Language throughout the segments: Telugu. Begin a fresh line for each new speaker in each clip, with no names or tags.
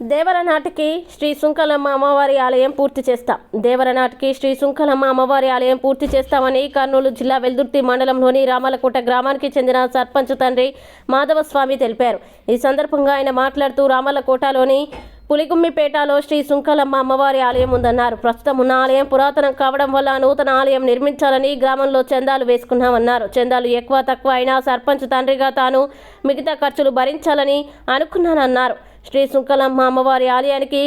దేవరనాటికి శ్రీ సుంకలమ్మ అమ్మవారి ఆలయం పూర్తి చేస్తాం. దేవరనాటికి శ్రీ సుంకలమ్మ అమ్మవారి ఆలయం పూర్తి చేస్తామని కర్నూలు జిల్లా వెల్దుర్తి మండలంలోని రామలకోట గ్రామానికి చెందిన సర్పంచ్ తండ్రి మాధవస్వామి తెలిపారు. ఈ సందర్భంగా ఆయన మాట్లాడుతూ రామలకోటలోని పులిగుమ్మిపేటలో శ్రీ సుంకలమ్మ అమ్మవారి ఆలయం ఉందన్నారు. ప్రస్తుతం ఉన్న ఆలయం పురాతనం కావడం వల్ల నూతన ఆలయం నిర్మించాలని గ్రామంలో చందాలు వేసుకున్నామన్నారు. చందాలు ఎక్కువ తక్కువ అయినా సర్పంచ్ తండ్రిగా తాను మిగతా ఖర్చులు భరించాలని అనుకున్నానన్నారు. శ్రీ సుంకలమ్మ అమ్మవారి ఆలయానికి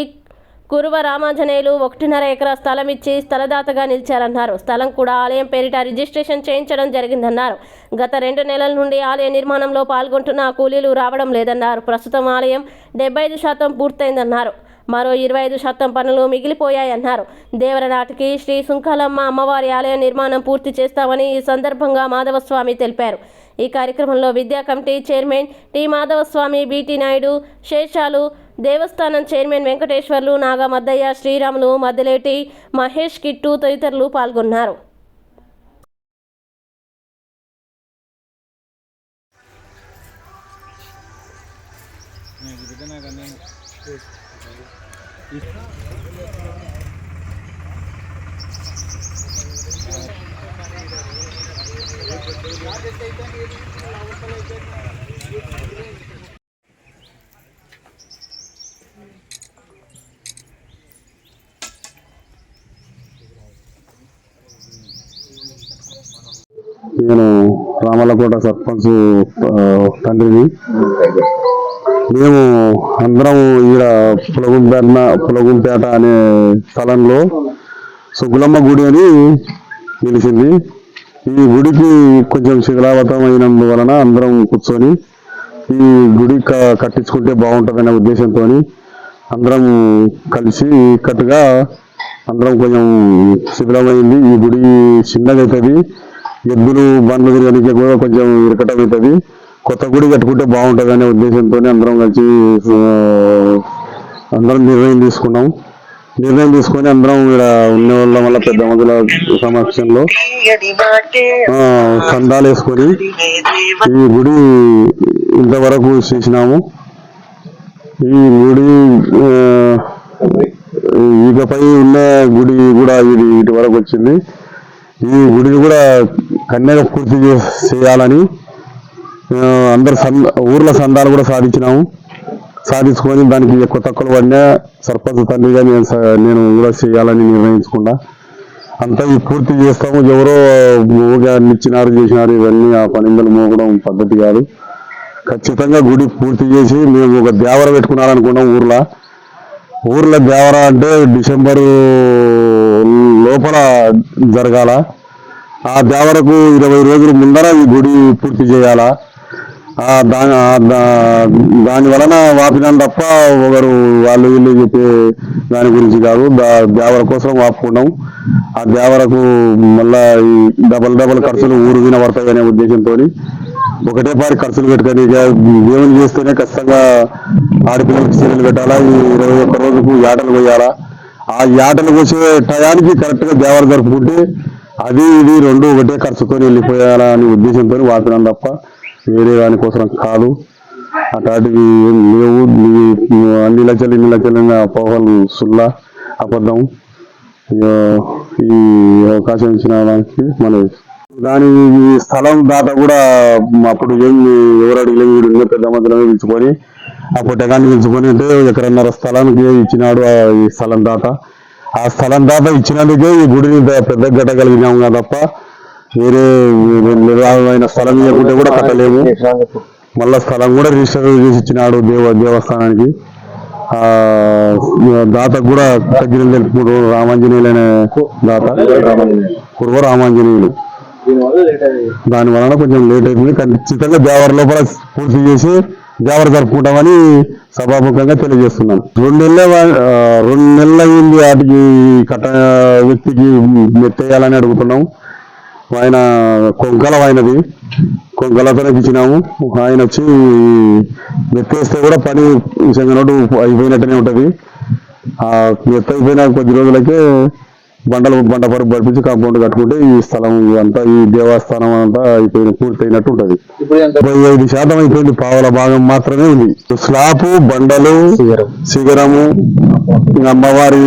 కురువ రామాంజనేయులు ఒకటిన్నర ఎకరా స్థలం ఇచ్చి స్థలదాతగా నిలిచారన్నారు. స్థలం కూడా ఆలయం పేరిట రిజిస్ట్రేషన్ చేయించడం జరిగిందన్నారు. గత రెండు నెలల నుండి ఆలయ నిర్మాణంలో పాల్గొంటున్న కూలీలు రావడం లేదన్నారు. ప్రస్తుతం ఆలయం డెబ్బై ఐదు శాతం పూర్తయిందన్నారు. మరో ఇరవై ఐదు శాతం పనులు మిగిలిపోయాయన్నారు. దేవరనాటికి శ్రీ సుంకాలమ్మ అమ్మవారి ఆలయ నిర్మాణం పూర్తి చేస్తామని ఈ సందర్భంగా మాధవస్వామి తెలిపారు. ఈ కార్యక్రమంలో విద్యా committee chairman T Madhavaswamy BT Naidu Seshalu దేవస్థానం చైర్మన్ వెంకటేశ్వర్లు నాగమద్దయ్య శ్రీరాములు మద్దలేటి మహేష్ కిట్టు తదితరులు పాల్గొన్నారు.
నేను రామలకోట సర్పంచ్ తండ్రిని. మేము అందరం ఈడ పులగుంపేట పులగుంపేట అనే స్థలంలో సుగులమ్మ గుడి అని నిలిచింది. ఈ గుడికి కొంచెం శిథిలావతం అయినందువలన అందరం కూర్చొని ఈ గుడి కట్టించుకుంటే బాగుంటుందనే ఉద్దేశంతో అందరం కలిసి కట్టుగా అందరం కొంచెం శిథిలమైంది. ఈ గుడి చిన్నగా అవుతుంది ఎద్దులు బండ్లు తిరగడానికి కూడా కొంచెం ఇరకటం అవుతుంది కొత్త గుడి కట్టుకుంటే బాగుంటుంది అనే ఉద్దేశంతో అందరం కలిసి అందరం నిర్ణయం తీసుకున్నాం. నిర్ణయం తీసుకొని అందరం ఇక్కడ ఉన్న వాళ్ళ వల్ల పెద్ద మందుల సమక్షంలో ఆ, సందాలు వేసుకొని ఈ గుడి ఇంతవరకు చేసినాము. ఈ గుడి ఇకపై ఉన్న గుడి కూడా ఇది ఇటు వరకు వచ్చింది. ఈ గుడిని కూడా కన్యగా పూర్తి చేయాలని అందరు సంద ఊర్ల సందాలు కూడా సాధించినాము. సాధించుకొని దానికి ఎక్కువ తక్కువ పడినా సర్పంచ్ తండ్రిగా నేను నేను కూడా చేయాలని నిర్ణయించుకున్నా. అంతా ఈ పూర్తి చేస్తాము. ఎవరో ఊగా నిచ్చినారు చేసినారు ఇవన్నీ ఆ పనిందలు మోగడం పద్ధతి కాదు. ఖచ్చితంగా గుడి పూర్తి చేసి మేము ఒక దేవర పెట్టుకున్నారనుకున్నాం ఊర్లో. ఊర్లో దేవర అంటే డిసెంబరు లోపల జరగాల. ఆ దేవరకు ఇరవై రోజుల ముందర ఈ గుడి పూర్తి చేయాలా? దాని దాని వలన వాపినాను తప్ప ఒకరు వాళ్ళు వీళ్ళు చెప్పే దాని గురించి కాదు. దేవర కోసం వాపుకున్నాం. ఆ దేవరకు మళ్ళా ఈ డబల్ డబల్ ఖర్చులు ఊరు విన పడతాయి అనే ఉద్దేశంతో ఒకటే పారి ఖర్చులు పెట్టుకొని దేవుని చేస్తేనే ఖచ్చితంగా ఆడపిల్లలకు చీరలు పెట్టాలా ఈ ఇరవై ఒక్క రోజుకు యాటలు పోయాలా? ఆ యాటలు కోసే టయానికి కరెక్ట్గా దేవర జరుపుకుంటే అది ఇది రెండు ఒకటే ఖర్చుతో వెళ్ళిపోయాలా అనే ఉద్దేశంతో వాపినాను తప్ప వేరే దానికోసం కాదు. అట్లాంటివి ఏం లేవు. అన్ని లక్షలు ఇన్ని లక్షలు పోహలు సుల్లా అబద్ధం. ఇక ఈ అవకాశం ఇచ్చిన దానికి మన దాని ఈ స్థలం దాత కూడా అప్పుడు ఏం ఎవరు అడిగలేదు వీడు పెద్ద మధ్యలో పిలుచుకొని ఆ పుట్టకాన్ని పిలుచుకొని అంటే ఎక్కడన్నర స్థలానికి ఇచ్చినాడు ఆ ఈ స్థలం దాత. ఆ స్థలం దాత ఇచ్చినందుకే ఈ గుడిని పెద్ద గట్ట కదా తప్ప వేరే నిర్వాహమైన స్థలం ఇవ్వకుంటే కూడా కట్టలేము. మళ్ళా స్థలం కూడా రిజిస్టర్ చేసి ఇచ్చినాడు దేవ దేవస్థానానికి. దాత కూడా తగ్గిన తెలుపుకుంటూ రామాంజనేయులనే దాత. కుర్వ రామాంజనేయులు. దాని వలన కొంచెం లేట్ అవుతుంది. ఖచ్చితంగా దేవర లోపల పూర్తి చేసి దేవర జరుపుకుంటామని సభాముఖంగా తెలియజేస్తున్నాం. రెండు నెలల రెండు నెలలు అయింది వాటికి కట్ట వ్యక్తికి మెత్తేయాలని అడుగుతున్నాం. ఆయన కొంకలం ఆయనది. కొంకలతోనే ఇచ్చినాము ఆయన వచ్చి మెత్తేస్తే కూడా పని చెంగనోటు అయిపోయినట్టునే ఉంటది. ఆ మెత్త అయిపోయిన కొద్ది రోజులకే బండలు బండ పరుపు పడిపించి కాంపౌండ్ కట్టుకుంటే ఈ స్థలం అంతా ఈ దేవస్థానం అంతా అయిపోయిన పూర్తయినట్టు ఉంటది.
ఇప్పుడు ఎంత
డెబ్బై ఐదు శాతం అయిపోయింది. పావుల భాగం మాత్రమే ఉంది. స్లాపు బండలు శిఖరము ఇంకా అమ్మవారి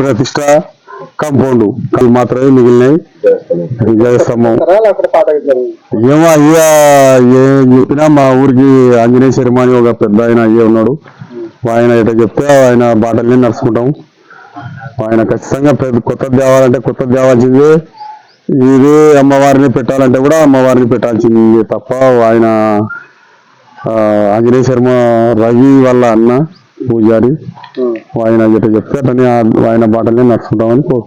ప్రతిష్ట కాంపౌండ్ కళ్ళు మాత్రమే మిగిలినాయి. జయస్తంభం ఏమో అయ్యా ఏం చెప్పినా మా ఊరికి ఆంజనేయ శర్మ అని ఒక పెద్ద ఆయన అయ్యే ఉన్నాడు. ఆయన ఎట చెప్తే ఆయన బాటల్ని నడుచుకుంటాం. ఆయన ఖచ్చితంగా పెద్ద కొత్తది తేవాలంటే కొత్త తేవాల్సిందే ఇది అమ్మవారిని పెట్టాలంటే కూడా అమ్మవారిని పెట్టాల్సిందే తప్ప ఆయన ఆంజనేయ శర్మ రవి వాళ్ళ అన్న పూజారి. ఆయన ఎట చెప్తే అతని ఆయన బాటల్ని నడుచుకుంటామని కో-